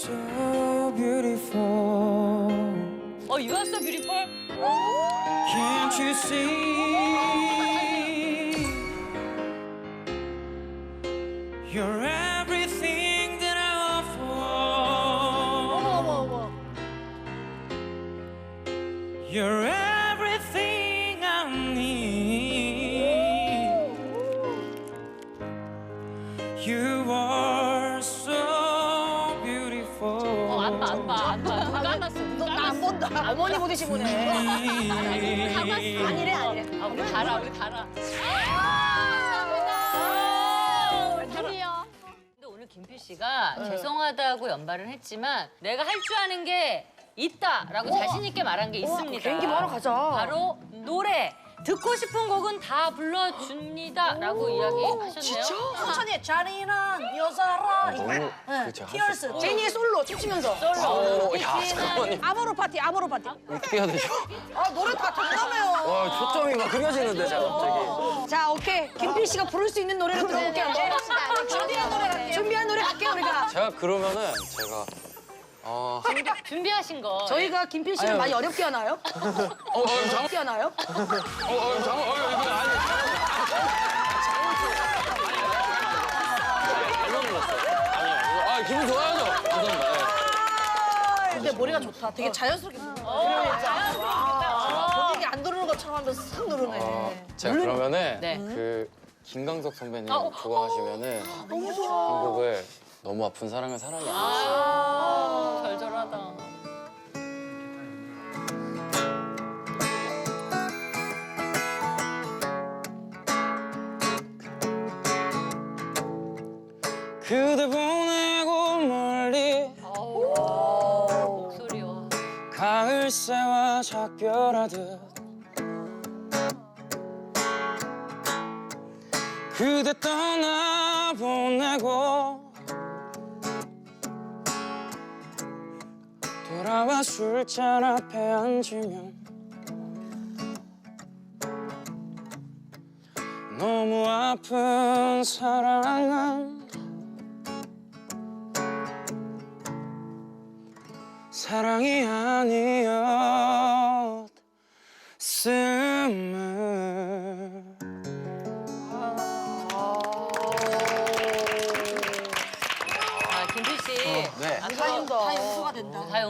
so beautiful. 어, you are so beautiful. Can't you see? 어머니 보듯이 보네. 아니래 아니래. 아, 우리 달아, 우리. 근데 오늘 김필 씨가 죄송하다고 연발을 했지만 내가 할 줄 아는 게 있다라고 자신 있게 말한 게 있습니다. 개인기 뭐 하러 가자. 바로 노래. 듣고 싶은 곡은 다 불러줍니다 라고 이야기하셨네요. 천천히 해. 잔인한 여자라. 너무 네. 그 할수 티얼스. 제니의 솔로 춤추면서. 솔로. 오, 야, 잠깐만요. 아모르 파티 아모르 파티. 어떻게 해야 되죠? 아 노래 다 된다며요. 와, 초점이 막 그려지는데, 제가 갑자기. 자 오케이 김필 씨가 부를 수 있는 노래를 들어볼게요. 준비한 노래 갈게요. 준비한 노래 갈게요 우리가. 제가 그러면은 제가 어, 한, 준비하신 거. 저희가 김필 씨를. 많이 어렵게 하나요? 어, 어, 잠깐, 어렵게 하나요? 어, 어, 잠깐, 어, 이거 아니. 아, 기분 좋아야죠. 감사합니다. 네. 근데 머리가 좋다. 되게 자연스럽게. 어, 자연스럽다. 본인이 안 누르는 것처럼 하면서 싹 누르네. 어, 제가 그러면은 네. 그 김강석 선배님 어, 좋아하시면은 너무 좋아. 한 곡을 너무 아픈 사랑을 사랑이 안 아, 절절하다. 그대 보내고 멀리 목소리 와. 가을새와 작별하듯 그대 떠나보내고 돌아와 술잔 앞에 앉으면 너무 아픈 사랑은 사랑이 아니었음을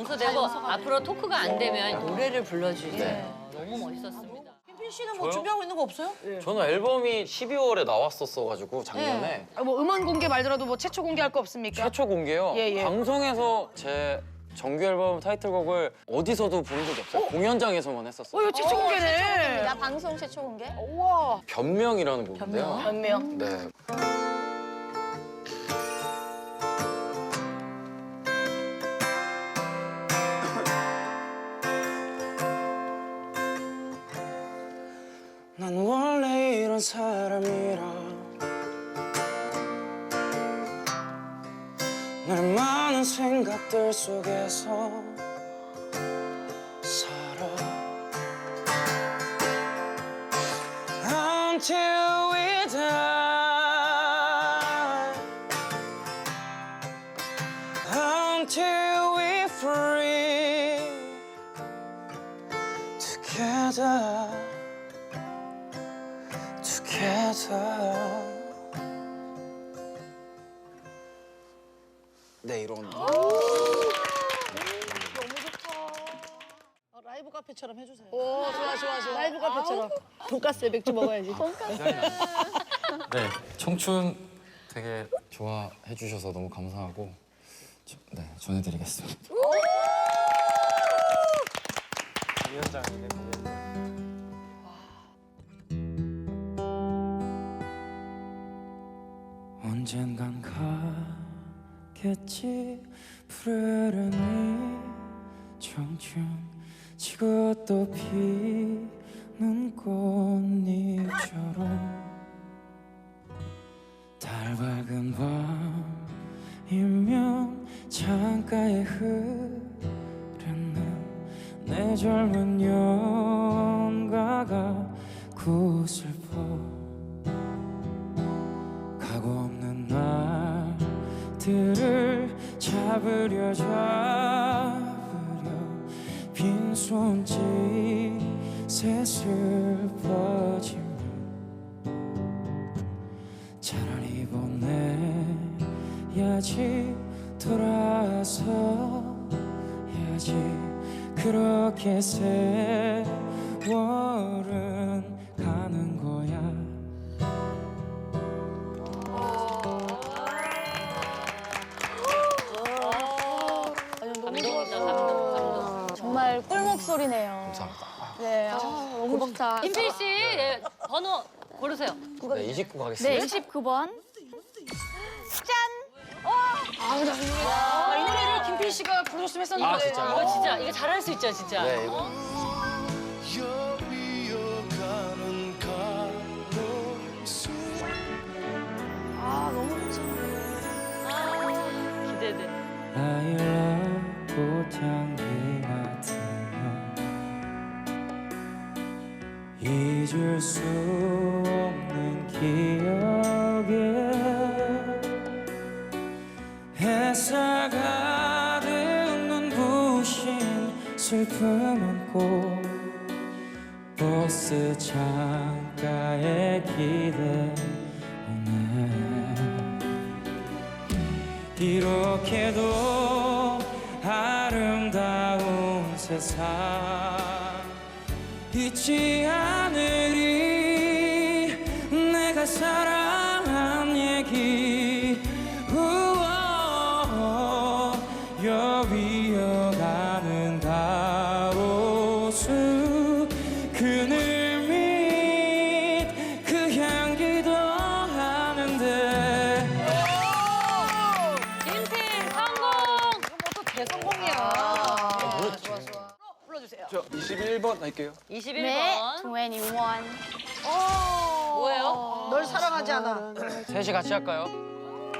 용서되고 앞으로 토크가 안 되면 노래를 불러주세요. 너무 멋있었습니다. 김필 씨는 뭐 준비하고 있는 거 없어요? 저는 앨범이 12월에 나왔었어가지고 작년에 아, 뭐 음원 공개 말더라도 뭐 최초 공개할 거 없습니까? 최초 공개요. 예, 예. 방송에서 제 정규 앨범 타이틀곡을 어디서도 부른 적이 없어요. 공연장에서만 했었어요. 어, 이거 최초 공개네. 나 방송 최초 공개? 우와. 변명이라는 곡인데요. 몇 명? 네. 많은 생각들 속에서 살아 Until we die Until we free Together together. 카페처럼 해주세요. 오, 좋아, 좋아, 좋아. 라이브 카페처럼. 돈가스에 맥주 먹어야지. 네, 청춘 되게 좋아해 주셔서 너무 감사하고 저- 네, 전해드리겠습니다. 언젠간 가겠지 푸르른 이 청춘 또 피는 꽃잎처럼 달 밝은 밤이면 창가에 흐르는 내 젊은 연가가 고슬퍼 가고 없는 날들을 잘 잡으려 잡으려 빈손짓 새슬퍼지면 차라리 보내야지 돌아서 해야지 그렇게 세월은 가는 거야 감동이다 감동 감동. 정말 꿀 목 소리네요. 감사합니다. 네, 아, 너무 좋다. 김필 씨 예, 번호 고르세요. 네, 29 네, 가겠습니다. 29번. 아, 이 노래를 김필 씨가 부르셨으면 했었는데. 아, 진짜요? 이거 진짜 이거 잘할 수 있죠 진짜. 네, 이거. 수 없는 기억에 햇살 가득 눈부신 슬픔 안고 버스 창가에 기대 오네. 이렇게도 아름다운 세상 잊지 않으 위어가는 가로수 그늘 밑 그 향기도 하는데 김필 성공. 또 대성공이야. 아, 좋아, 좋아. 불러주세요. 저 21번 할게요. 21번 네, 21. 뭐예요? 널 사랑하지 않아. 셋이 같이 할까요?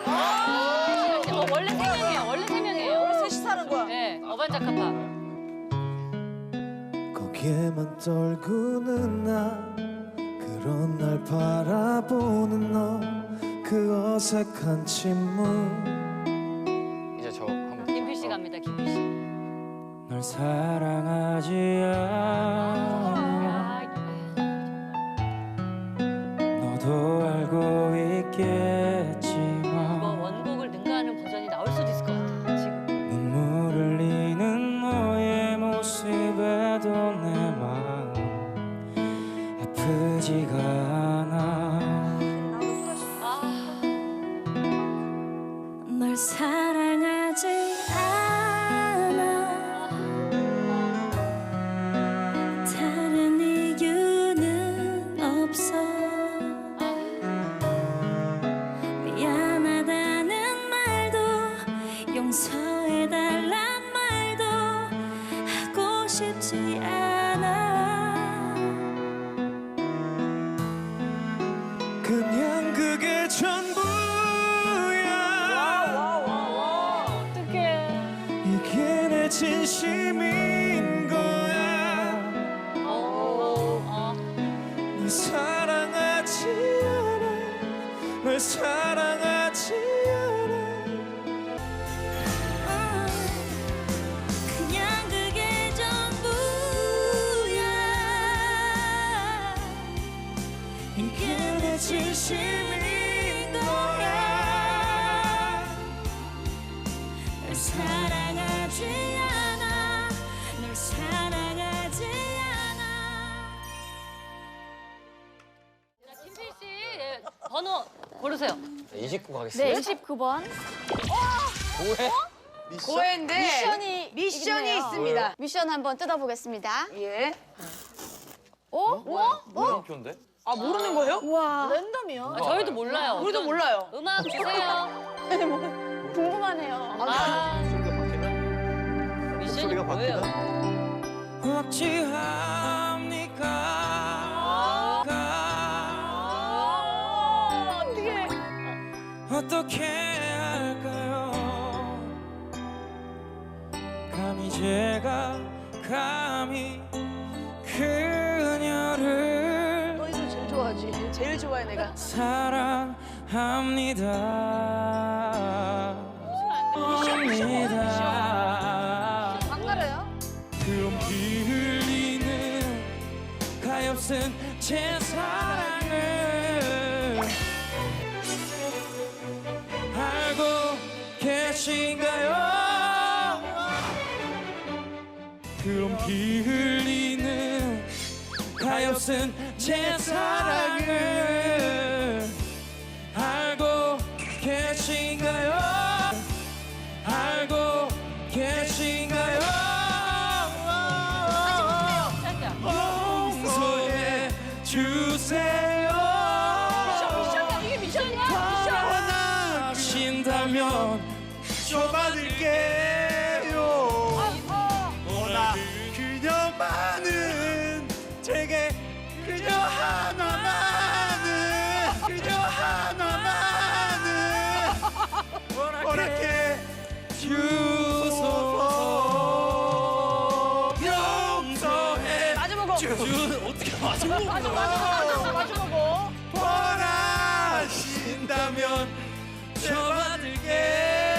어, 원래 세 명이에요. 원래 세 명이에요. 사는 거야. 네, 어반자카파. 거기에만 떨구는 나 그런 날 바라보는 너 그 어색한 침묵 이제 저 한번. 김필 씨 갑니다. 김필 씨. 널 사랑하지 않아 아, 없어. 미안하다는 말도 용서해달란 말도 하고 싶지 않아. 그냥 그게 전부야 어떡해. 이게 내 진심 이게 내 진심인 거야 널 사랑하지 않아 널 사랑하지 않아 자, 김필 씨 예, 번호 고르세요. 네, 29네 가겠습니다. 29번 뭐해? 고해인데 미션이 미션이 있네요. 있습니다. 미션 한번 뜯어보겠습니다 예. 어? 어? 물음표인데? 아 모르는 거예요? 우와 랜덤이요. 아, 저희도 몰라요. 우리도 몰라요. 음악 주세요. 궁금하네요 아, 소리가 바뀌나? 미션이 소리가 뭐예요? 바뀌나? 제 사랑을 알고 계신가요? 그럼 피 흘리는 가엾은 제 사랑을 줘받을게요 허나 그녀만은 제게 그녀 하나만은 그녀 하나만은 허락해 주소서 용서해 마주보고. 주 어떻게 맞아? 맞아, 맞아, 맞아, 마주보고. 원하신다면 줘받을게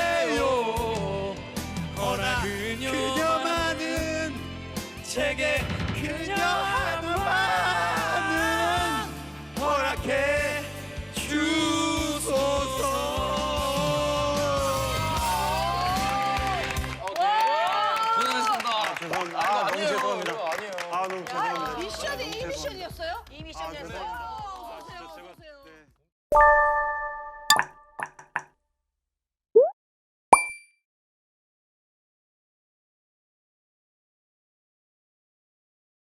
제